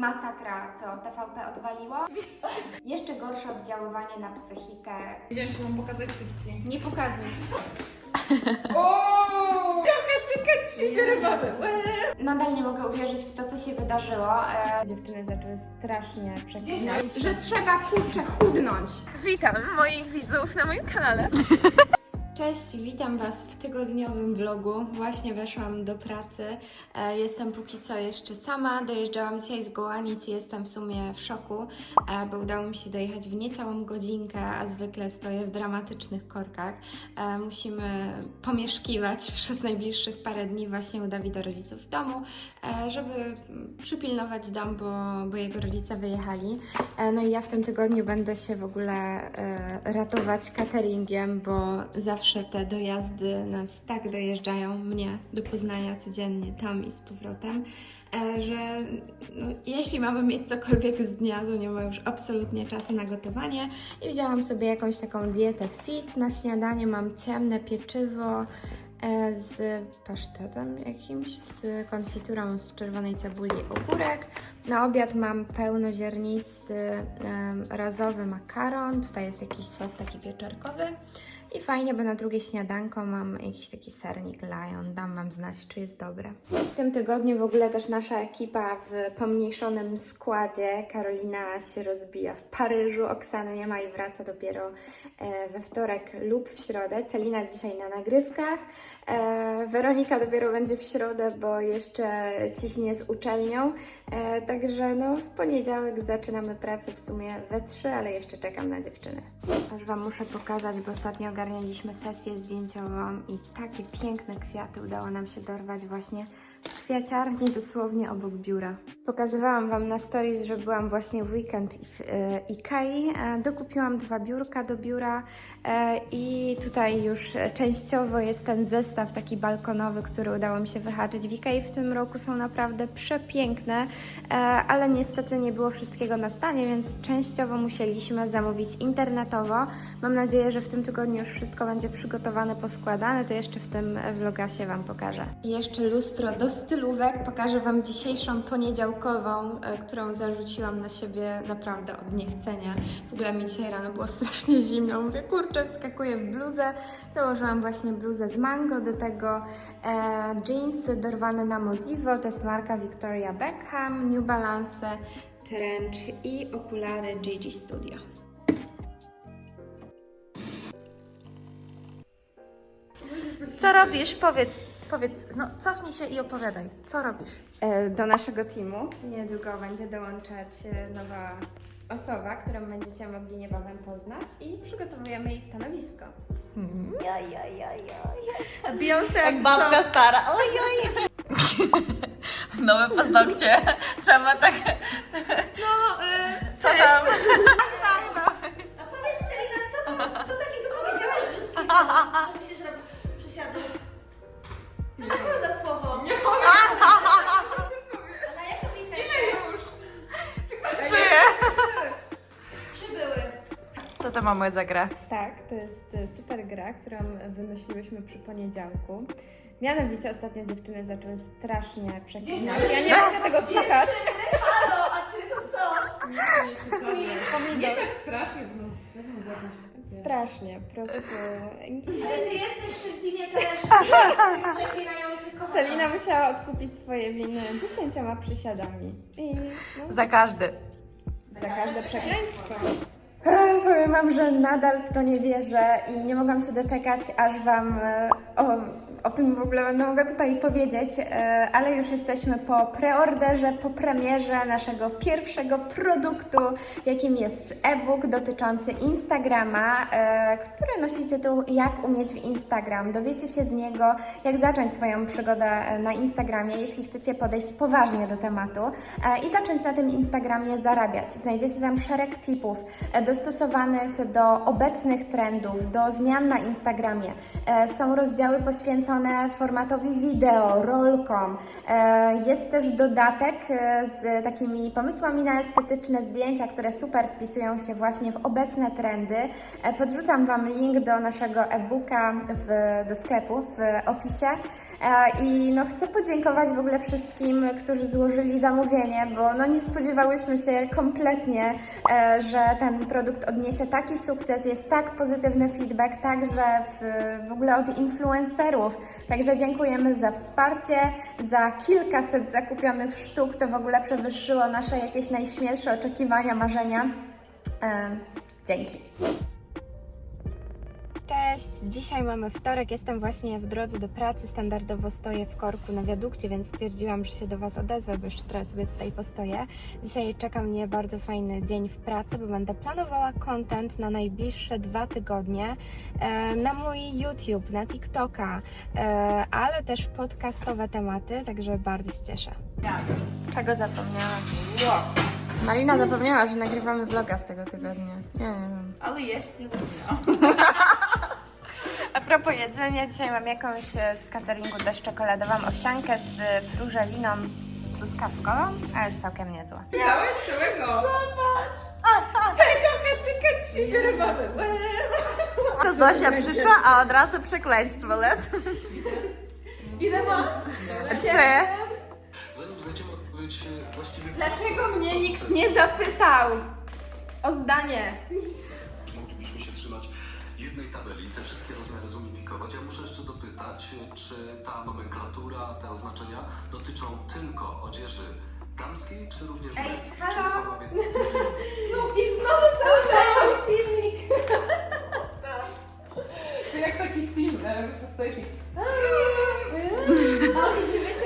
Masakra, co TVP odwaliło. Jeszcze gorsze oddziaływanie na psychikę. Wiedziałem, że mam pokazać cycki. Nie pokazuj. Czekać się wyrywamy. Nadal nie mogę uwierzyć w to, co się wydarzyło. E, dziewczyny zaczęły strasznie przeklinać, że trzeba kurczę chudnąć. Witam moich widzów na moim kanale. Cześć, witam Was w tygodniowym vlogu. Właśnie weszłam do pracy. E, Jestem póki co jeszcze sama. Dojeżdżałam dzisiaj z Gołanic i jestem w sumie w szoku, e, bo udało mi się dojechać w niecałą godzinkę, a zwykle stoję w dramatycznych korkach. E, Musimy pomieszkiwać przez najbliższych parę dni właśnie u Dawida rodziców w domu, żeby przypilnować dom, bo, bo jego rodzice wyjechali. No i ja w tym tygodniu będę się w ogóle ratować cateringiem, bo zawsze te dojazdy nas tak dojeżdżają mnie do Poznania codziennie tam i z powrotem, e, że no, jeśli mamy mieć cokolwiek z dnia, to nie ma już absolutnie czasu na gotowanie. I wzięłam sobie jakąś taką dietę fit na śniadanie. Mam ciemne pieczywo e, z pasztetem jakimś, z konfiturą z czerwonej cebuli ogórek. Na obiad mam pełnoziernisty em, razowy makaron. Tutaj jest jakiś sos taki pieczarkowy. I fajnie, bo na drugie śniadanko mam jakiś taki sernik Lion. Dam Wam znać, czy jest dobre. W tym tygodniu w ogóle też nasza ekipa w pomniejszonym składzie. Karolina się rozbija w Paryżu, Oksany nie ma i wraca dopiero e, we wtorek lub w środę. Celina dzisiaj na nagrywkach. E, Weronika dopiero będzie w środę, bo jeszcze ciśnie z uczelnią. E, Także no, w poniedziałek zaczynamy pracę w sumie we trzy, ale jeszcze czekam na dziewczyny. Aż Wam muszę pokazać, bo ostatnio ogarnialiśmy sesję zdjęciową i takie piękne kwiaty udało nam się dorwać właśnie kwiaciarni dosłownie obok biura. Pokazywałam Wam na stories, że byłam właśnie w weekend w e, Ikei. E, Dokupiłam dwa biurka do biura e, i tutaj już częściowo jest ten zestaw taki balkonowy, który udało mi się wyhaczyć. W Ikei w tym roku są naprawdę przepiękne, ale niestety nie było wszystkiego na stanie, więc częściowo musieliśmy zamówić internetowo. Mam nadzieję, że w tym tygodniu już wszystko będzie przygotowane, poskładane, to jeszcze w tym vlogasie Wam pokażę. I jeszcze lustro do stylówek. Pokażę Wam dzisiejszą poniedziałkową, e, którą zarzuciłam na siebie naprawdę od niechcenia. W ogóle mi dzisiaj rano było strasznie zimno. Mówię, kurczę, wskakuję w bluzę. Założyłam właśnie bluzę z mango, do tego e, jeansy dorwane na Modivo, to jest marka Victoria Beckham, New Balance, trench i okulary Gigi Studio. Co robisz? Powiedz, powiedz, no cofnij się i opowiadaj. Co robisz? E, Do naszego teamu niedługo będzie dołączać e, nowa osoba, którą będziecie mogli niebawem poznać i przygotowujemy jej stanowisko. Beyoncé jak Babka stara. Oj, oj. Nowe paznokcie. Trzeba tak... No, y, Co tam? A powiedz Celina, co, co takiego powiedziałaś brzydkiego, że musisz robić? Co to było za słowo? Nie A na jaką literę? już? Trzy. Trzy były. Co to mamy za grę? Tak, to jest e, super gra, którą wymyśliłyśmy przy poniedziałku. Mianowicie ostatnio dziewczyny zaczęły strasznie przeklinać. Ja nie mogę tego słuchać. Halo, a ty to co? Nie tak strasznie w nas. Strasznie, po prostu. Ale ty jesteś w teamie też przeklinający kochana. Celina musiała odkupić swoje winy dziesięcioma przysiadami. I no, Za każdy. za każde przekleństwo. Ech, Powiem Wam, że nadal w to nie wierzę i nie mogłam się doczekać, aż Wam e, o, o tym w ogóle będę mogła tutaj powiedzieć, e, ale już jesteśmy po preorderze, po premierze naszego pierwszego produktu, jakim jest e-book dotyczący Instagrama, e, który nosi tytuł Jak umieć w Instagram. Dowiecie się z niego, jak zacząć swoją przygodę e, na Instagramie, jeśli chcecie podejść poważnie do tematu i zacząć na tym Instagramie zarabiać. Znajdziecie tam szereg tipów dostosowanych do obecnych trendów, do zmian na Instagramie. Są rozdziały poświęcone poświęcone formatowi wideo, rolkom. E, Jest też dodatek e, z takimi pomysłami na estetyczne zdjęcia, które super wpisują się właśnie w obecne trendy. E, Podrzucam Wam link do naszego e-booka do sklepu w opisie. I no, chcę podziękować w ogóle wszystkim, którzy złożyli zamówienie, bo no, nie spodziewałyśmy się kompletnie, że ten produkt odniesie taki sukces, jest tak pozytywny feedback, także w, w ogóle od influencerów. Także dziękujemy za wsparcie, za kilkaset zakupionych sztuk, to w ogóle przewyższyło nasze jakieś najśmielsze oczekiwania, marzenia. E, dzięki. Cześć, dzisiaj mamy wtorek, jestem właśnie w drodze do pracy, standardowo stoję w korku na wiadukcie, więc stwierdziłam, że się do Was odezwę, bo jeszcze teraz sobie tutaj postoję. Dzisiaj czeka mnie bardzo fajny dzień w pracy, bo będę planowała content na najbliższe dwa tygodnie e, na mój YouTube, na TikToka, e, ale też podcastowe tematy, także bardzo się cieszę. Czego zapomniałaś? Marina zapomniała, że nagrywamy vloga z tego tygodnia. Ja nie wiem. Ale jeść nie zapomniałam. A propos jedzenia, dzisiaj mam jakąś e, z cateringu też czekoladową owsiankę z e, frużeliną truskawkową, a jest całkiem niezła. Dałeś całego. To Zosia przyszła, a od razu przekleństwo lec. Ile ma? Trzy. Zanim znajdziemy odpowiedź e, właściwie... Dlaczego mnie nikt nie zapytał o zdanie? Moglibyśmy się trzymać jednej tabeli, te wszystkie zunifikować. Ja muszę jeszcze dopytać, e, czy ta nomenklatura, te oznaczenia dotyczą tylko odzieży damskiej, czy również Ej, męskiej? halo? Czy panowie... I znowu cały czas ten filmik. To jak taki sim, e, stoisz i... A oni cię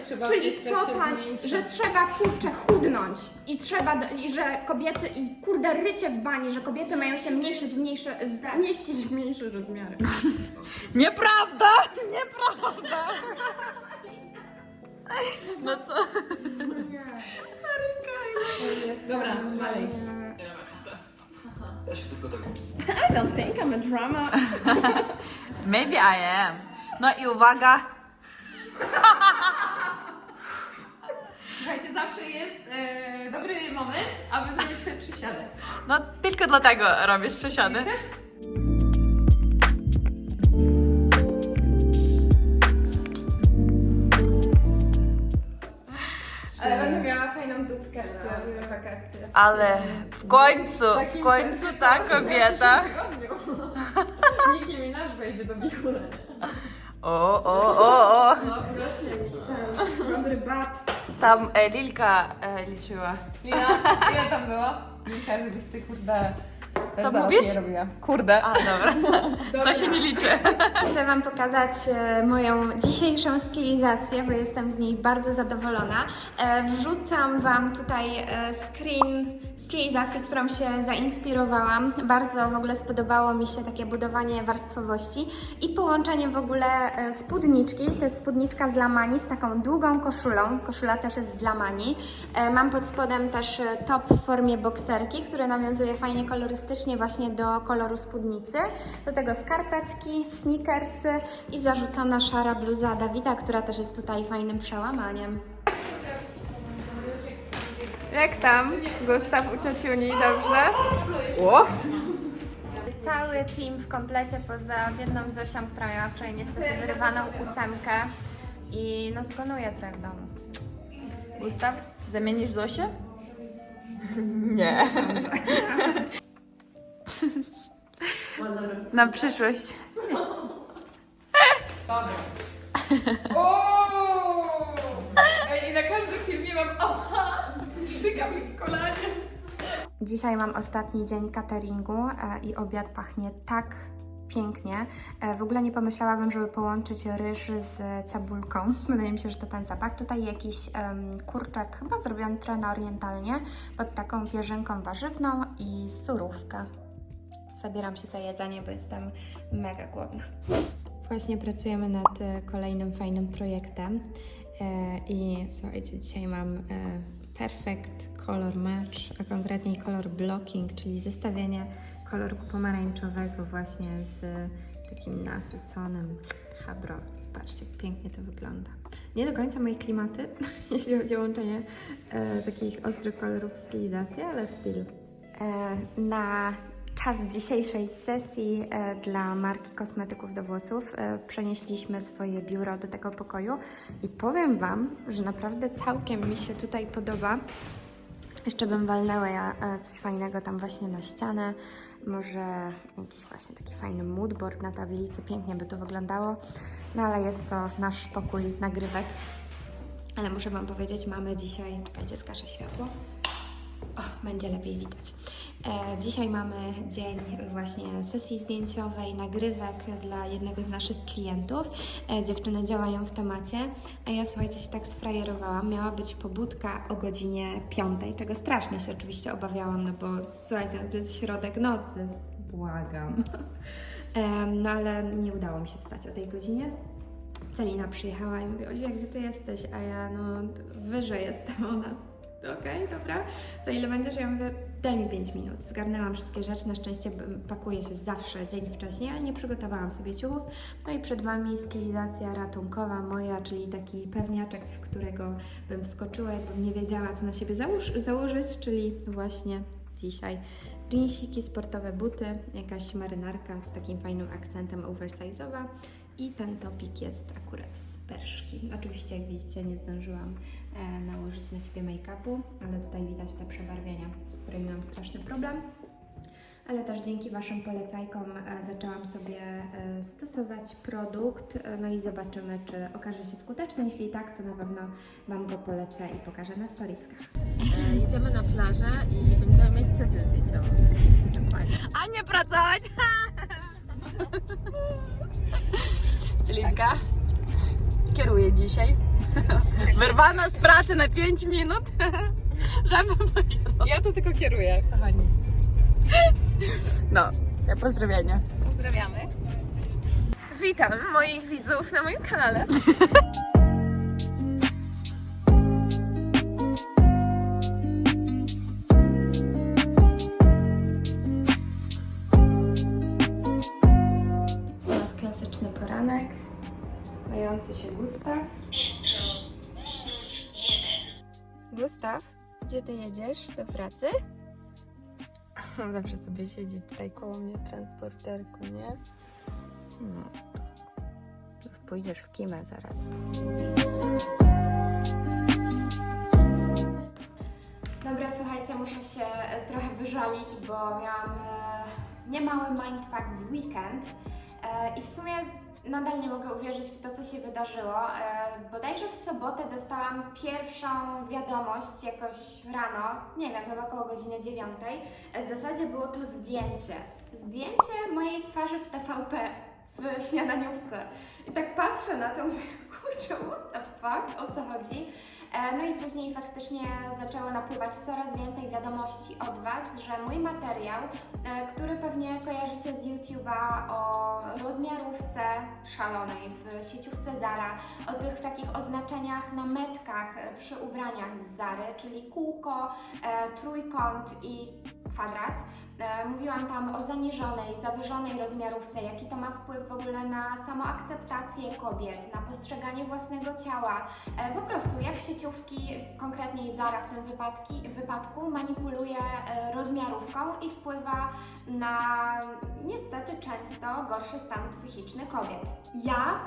trzeba czyli co pan, że trzeba kurczę chudnąć i trzeba, do- i że kobiety, i kurde rycie w bani, że kobiety mają się mniejszyć w mniejsze, z- mieścić w mniejsze rozmiary. Nieprawda! Nieprawda! No co? Dobra, dalej. Ja się tylko tak... I don't think I'm a drama. Maybe I am. No i uwaga. Słuchajcie, zawsze jest e, dobry moment, aby zrobić sobie przysiadę. No tylko dlatego robisz przesiady. Ale będę miała fajną dupkę na, na wakacje. Ale w końcu, w końcu ta kobieta. Nicki Minaj wejdzie do bichura. O, o, o, o. No, rośnie mi ten dobry bat. Tam e, Lilka e, liczyła. Lina, ile tam było? Lilka, żebyś ty kurde... Co zaraz mówisz? Nie robiła. Kurde. A, dobra. To się nie liczy. Chcę Wam pokazać e, moją dzisiejszą stylizację, bo jestem z niej bardzo zadowolona. E, Wrzucam Wam tutaj e, screen stylizacji, którą się zainspirowałam. Bardzo w ogóle spodobało mi się takie budowanie warstwowości i połączenie w ogóle e, spódniczki. To jest spódniczka z lamani z taką długą koszulą. Koszula też jest z lamani. E, Mam pod spodem też e, top w formie bokserki, który nawiązuje fajnie kolorystycznie właśnie do koloru spódnicy. Do tego skarpetki, sneakersy i zarzucona szara bluza Dawida, która też jest tutaj fajnym przełamaniem. Jak tam? Gustaw u ciociuni, dobrze? O! Cały team w komplecie poza biedną Zosią, która miała wczoraj niestety wyrywaną ósemkę i no zgonuje trochę w domu. Gustaw, zamienisz Zosię? Nie. Na przyszłość. Dobra. Ej, I na każdym filmie mam aha, strzyga mi w kolanie. Dzisiaj mam ostatni dzień cateringu e, i obiad pachnie tak pięknie. E, w ogóle nie pomyślałabym, żeby połączyć ryż z cebulką. Wydaje mi się, że to ten zapach. Tutaj jakiś em, kurczak, chyba zrobiony trochę na orientalnie, pod taką pierzynką warzywną i surówkę. Zabieram się za jedzenie, bo jestem mega głodna. Właśnie pracujemy nad e, kolejnym fajnym projektem e, i słuchajcie, dzisiaj mam e, perfect color match, a konkretniej color blocking, czyli zestawienie koloru pomarańczowego właśnie z takim nasyconym habro. Zobaczcie, jak pięknie to wygląda. Nie do końca moje klimaty, jeśli chodzi o łączenie e, takich ostrych kolorów w stylizacji, ale styl. E, na czas dzisiejszej sesji e, dla marki kosmetyków do włosów e, przenieśliśmy swoje biuro do tego pokoju i powiem Wam, że naprawdę całkiem mi się tutaj podoba. Jeszcze bym walnęła ja e, coś fajnego tam właśnie na ścianę, może jakiś właśnie taki fajny moodboard na tablicy, pięknie by to wyglądało, no ale jest to nasz pokój nagrywek. Ale muszę Wam powiedzieć, mamy dzisiaj, czekajcie, skacze światło. O, będzie lepiej widać. E, dzisiaj mamy dzień właśnie sesji zdjęciowej, nagrywek dla jednego z naszych klientów. E, dziewczyny działają w temacie, a ja słuchajcie się tak sfrajerowałam. Miała być pobudka o godzinie 5, czego strasznie się oczywiście obawiałam, no bo słuchajcie, to jest środek nocy. Błagam. E, no ale nie udało mi się wstać o tej godzinie. Celina przyjechała i mówi, Oliwia, gdzie ty jesteś? A ja, no, wyżej jestem ona. Okej, dobra. Za ile będziesz? Ja mówię, daj mi 5 minut. Zgarnęłam wszystkie rzeczy, na szczęście pakuję się zawsze dzień wcześniej, ale nie przygotowałam sobie ciuchów. No i przed Wami stylizacja ratunkowa moja, czyli taki pewniaczek, w którego bym wskoczyła, jakbym nie wiedziała, co na siebie założyć, czyli właśnie dzisiaj jeansiki, sportowe buty, jakaś marynarka z takim fajnym akcentem oversize'owa i ten topik jest akurat z perszki. Oczywiście, jak widzicie, nie zdążyłam e, nałożyć na siebie make-upu, ale tutaj widać te przebarwienia, z którymi mam straszny problem. Ale też dzięki Waszym polecajkom e, zaczęłam sobie e, stosować produkt, e, no i zobaczymy, czy okaże się skuteczny. Jeśli tak, to na pewno Wam go polecę i pokażę na storieskach. E, Jedziemy na plażę i będziemy mieć sesję zdjęciową. A nie pracować! Celinka kieruje dzisiaj. Wyrwana z pracy na 5 minut, żeby pojechać. Ja to tylko kieruję, kochani. No, ja pozdrowienia. Pozdrawiamy. Witam moich widzów na moim kanale. mający się Gustaw. Gustaw, gdzie ty jedziesz? Do pracy? Zawsze sobie siedzi tutaj koło mnie transporterku, nie? No, tak. Już pójdziesz w kimę zaraz. Dobra, słuchajcie, muszę się e, trochę wyżalić, bo miałam e, niemały mindfuck w weekend e, i w sumie nadal nie mogę uwierzyć w to, co się wydarzyło. E, bodajże w sobotę dostałam pierwszą wiadomość jakoś rano, nie wiem, chyba około godziny dziewiątej. E, w zasadzie było to zdjęcie. Zdjęcie mojej twarzy w TVP w śniadaniówce. I tak patrzę na to, mówię, kurczę, what the fuck, o co chodzi? E, No i później faktycznie zaczęło napływać coraz więcej wiadomości od Was, że mój materiał, e, który pewnie kojarzycie z YouTube'a o rozmiarówce szalonej w sieciówce Zara, o tych takich oznaczeniach na metkach przy ubraniach z Zary, czyli kółko, e, trójkąt i kwadrat. E, Mówiłam tam o zaniżonej, zawyżonej rozmiarówce, jaki to ma wpływ w ogóle na samoakceptację kobiet, na postrzeganie własnego ciała. E, Po prostu jak sieciówki, konkretnie Zara w tym wypadki, wypadku, manipuluje e, rozmiarówką i wpływa na niestety często gorszy stan psychiczny kobiet. Ja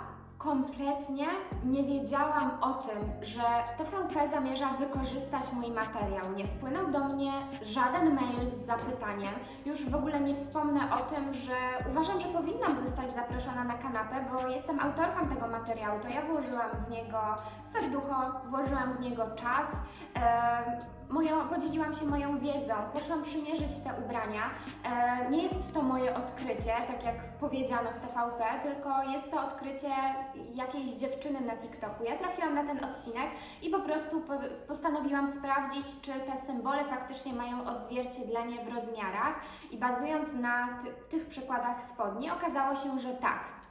kompletnie nie wiedziałam o tym, że TVP zamierza wykorzystać mój materiał. Nie wpłynął do mnie żaden mail z zapytaniem. Już w ogóle nie wspomnę o tym, że uważam, że powinnam zostać zaproszona na kanapę, bo jestem autorką tego materiału. To ja włożyłam w niego serducho, włożyłam w niego czas. em, Podzieliłam się moją wiedzą, poszłam przymierzyć te ubrania. E, nie jest to moje odkrycie, tak jak powiedziano w TVP, tylko jest to odkrycie jakiejś dziewczyny na TikToku. Ja trafiłam na ten odcinek i po prostu po, postanowiłam sprawdzić, czy te symbole faktycznie mają odzwierciedlenie w rozmiarach i bazując na ty, tych przykładach spodni, okazało się, że tak.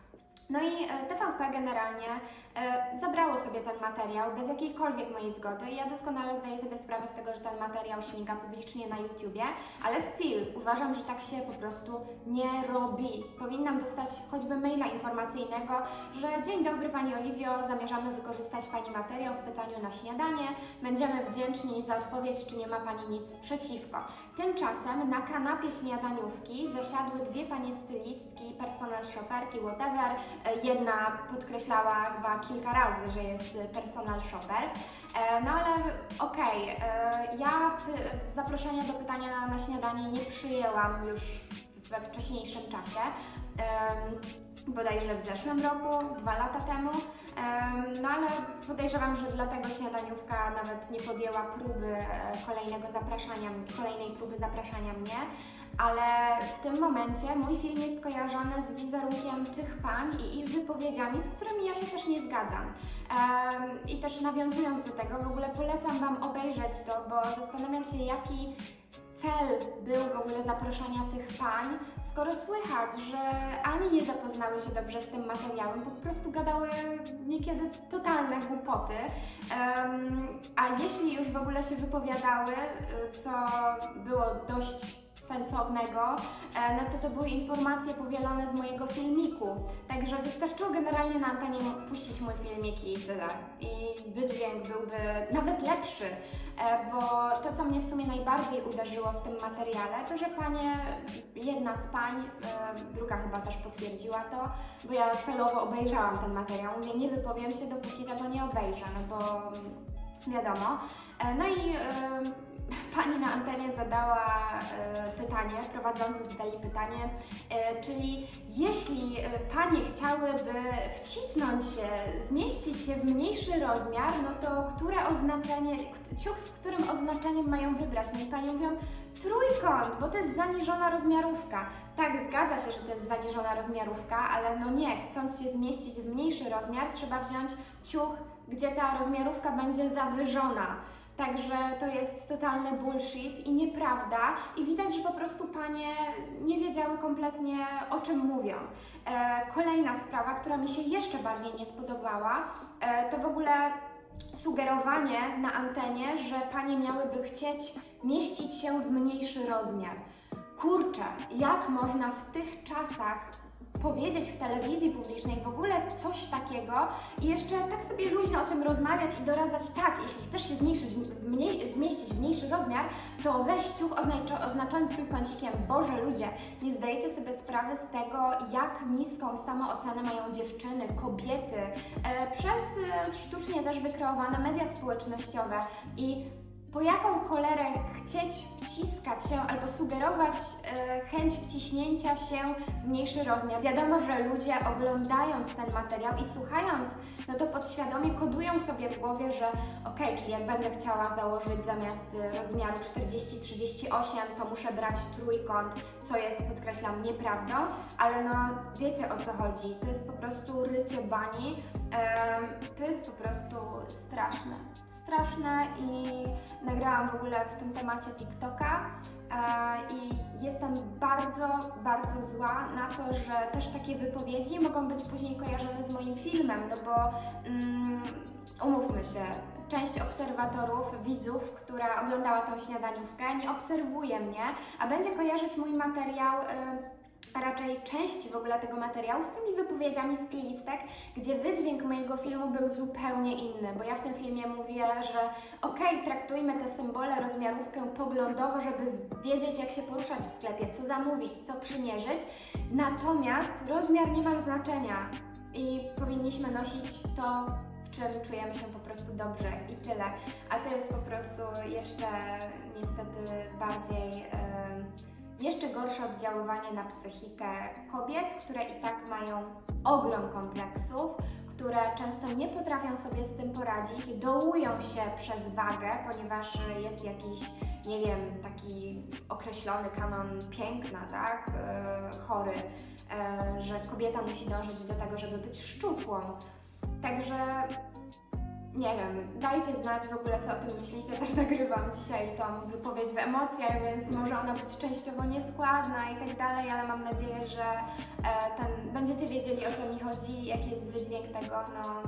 No i e, TVP generalnie e, zabrało sobie ten materiał bez jakiejkolwiek mojej zgody. Ja doskonale zdaję sobie sprawę z tego, że ten materiał śmiga publicznie na YouTubie, ale still uważam, że tak się po prostu nie robi. Powinnam dostać choćby maila informacyjnego, że dzień dobry Pani Oliwio, zamierzamy wykorzystać Pani materiał w pytaniu na śniadanie. Będziemy wdzięczni za odpowiedź, czy nie ma Pani nic przeciwko. Tymczasem na kanapie śniadaniówki zasiadły dwie panie stylistki, personal shopperki, whatever. Jedna podkreślała chyba kilka razy, że jest personal shopper. E, No ale okej, e, ja zaproszenia do pytania na, śniadanie nie przyjęłam już we wcześniejszym czasie. Bodajże w zeszłym roku, dwa lata temu. Em, No ale podejrzewam, że dlatego śniadaniówka nawet nie podjęła próby e, kolejnego zapraszania, kolejnej próby zapraszania mnie. Ale w tym momencie mój film jest kojarzony z wizerunkiem tych pań i ich wypowiedziami, z którymi ja się też nie zgadzam. I też nawiązując do tego, w ogóle polecam Wam obejrzeć to, bo zastanawiam się, jaki cel był w ogóle zaproszenia tych pań, skoro słychać, że ani nie zapoznały się dobrze z tym materiałem, po prostu gadały niekiedy totalne głupoty. Em, a jeśli już w ogóle się wypowiadały, y, co było dość sensownego, e, no to to były informacje powielone z mojego filmiku. Także wystarczyło generalnie na antenie puścić mój filmik i tyle. I wydźwięk byłby nawet lepszy, e, bo to, co mnie w sumie najbardziej uderzyło w tym materiale, to że panie, jedna z pań, e, druga chyba też potwierdziła to, bo ja celowo obejrzałam ten materiał. Mówię, nie wypowiem się, dopóki tego nie obejrzę, no bo mm, wiadomo. No i pani na antenie zadała e, pytanie, prowadzący zadali pytanie, e, czyli jeśli e, panie chciałyby wcisnąć się, zmieścić się w mniejszy rozmiar, no to które oznaczenie, ciuch z którym oznaczeniem mają wybrać? No i panie mówią trójkąt, bo to jest zaniżona rozmiarówka. Tak, zgadza się, że to jest zaniżona rozmiarówka, ale no nie, chcąc się zmieścić w mniejszy rozmiar, trzeba wziąć ciuch, gdzie ta rozmiarówka będzie zawyżona. Także to jest totalny bullshit i nieprawda. I widać, że po prostu panie nie wiedziały kompletnie o czym mówią. E, kolejna sprawa, która mi się jeszcze bardziej nie spodobała, e, to w ogóle sugerowanie na antenie, że panie miałyby chcieć mieścić się w mniejszy rozmiar. Kurczę, jak można w tych czasach powiedzieć w telewizji publicznej w ogóle coś takiego i jeszcze tak sobie luźno o tym rozmawiać i doradzać tak, jeśli chcesz się zmniejszyć, mniej, zmieścić w mniejszy rozmiar, to weź ciuch oznaczo, oznaczony trójkącikiem. Boże ludzie, nie zdajecie sobie sprawy z tego, jak niską samoocenę mają dziewczyny, kobiety e, przez e, sztucznie też wykreowane media społecznościowe i po jaką cholerę chcieć wciskać się albo sugerować e, chęć wciśnięcia się w mniejszy rozmiar. Wiadomo, że ludzie oglądając ten materiał i słuchając, no to podświadomie kodują sobie w głowie, że okej, czyli jak będę chciała założyć zamiast e, rozmiaru 40-38, to muszę brać trójkąt, co jest, podkreślam, nieprawdą, ale no wiecie o co chodzi. To jest po prostu rycie bani. Em, to jest po prostu straszne straszne i nagrałam w ogóle w tym temacie TikToka e, i jestem bardzo, bardzo zła na to, że też takie wypowiedzi mogą być później kojarzone z moim filmem, no bo mm, umówmy się, część obserwatorów, widzów, która oglądała tą śniadaniówkę, nie obserwuje mnie, a będzie kojarzyć mój materiał. Y, a raczej część w ogóle tego materiału z tymi wypowiedziami stylistek, gdzie wydźwięk mojego filmu był zupełnie inny, bo ja w tym filmie mówię, że okej, traktujmy te symbole, rozmiarówkę poglądowo, żeby wiedzieć jak się poruszać w sklepie, co zamówić, co przymierzyć, natomiast rozmiar nie ma znaczenia i powinniśmy nosić to, w czym czujemy się po prostu dobrze i tyle, a to jest po prostu jeszcze niestety bardziej... em, jeszcze gorsze oddziaływanie na psychikę kobiet, które i tak mają ogrom kompleksów, które często nie potrafią sobie z tym poradzić, dołują się przez wagę, ponieważ jest jakiś, nie wiem, taki określony kanon piękna, tak, e, chory, e, że kobieta musi dążyć do tego, żeby być szczupłą. Także nie wiem, dajcie znać w ogóle, co o tym myślicie. Też nagrywam dzisiaj tą wypowiedź w emocjach, więc może ona być częściowo nieskładna i tak dalej, ale mam nadzieję, że e, ten, będziecie wiedzieli, o co mi chodzi, jaki jest wydźwięk tego, no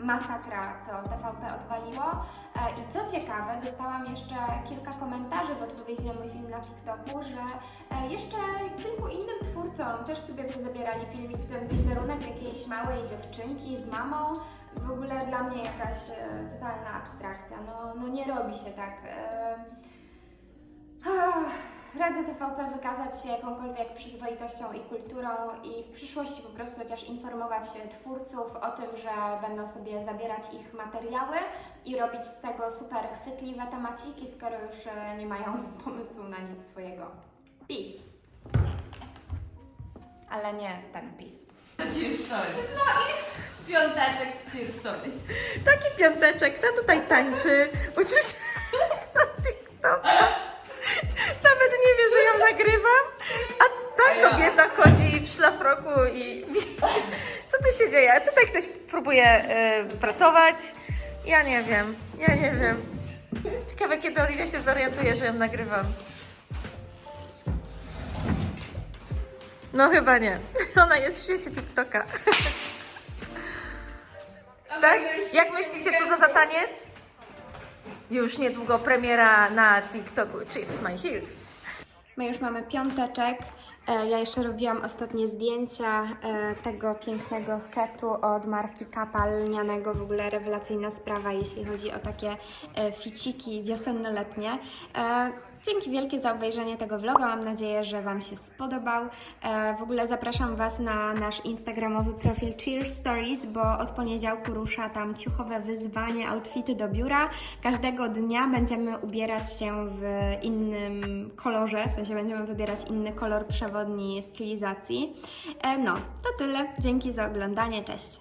masakra, co TVP odwaliło. E, I co ciekawe, dostałam jeszcze kilka komentarzy w odpowiedzi na mój film na TikToku, że e, jeszcze kilku innym twórcom też sobie zabierali filmik, w tym wizerunek jakiejś małej dziewczynki z mamą. W ogóle dla mnie jakaś e, totalna abstrakcja. No, no nie robi się tak. E, Radzę TVP wykazać się jakąkolwiek przyzwoitością i kulturą i w przyszłości po prostu chociaż informować twórców o tym, że będą sobie zabierać ich materiały i robić z tego super chwytliwe temaciki, skoro już e, nie mają pomysłu na nic swojego. Peace. Ale nie ten peace. Cheers Stories. Piąteczek w. Taki piąteczek, ta tutaj tańczy, uczy się próbuje e, pracować. Ja nie wiem, ja nie wiem. Ciekawe, kiedy Oliwia się zorientuje, że ją nagrywam. No chyba nie. Ona jest w świecie TikToka. Tak? Jak myślicie, co to za taniec? Już niedługo premiera na TikToku Chips My Heels. My już mamy piąteczek. E, Ja jeszcze robiłam ostatnie zdjęcia e, tego pięknego setu od marki Kappa lnianego. W ogóle rewelacyjna sprawa, jeśli chodzi o takie e, ficiki wiosenne-letnie. Dzięki wielkie za obejrzenie tego vloga. Mam nadzieję, że Wam się spodobał. E, W ogóle zapraszam Was na nasz instagramowy profil Cheers Stories, bo od poniedziałku rusza tam ciuchowe wyzwanie, outfity do biura. Każdego dnia będziemy ubierać się w innym kolorze, w sensie będziemy wybierać inny kolor przewodni stylizacji. E, No, to tyle. Dzięki za oglądanie. Cześć!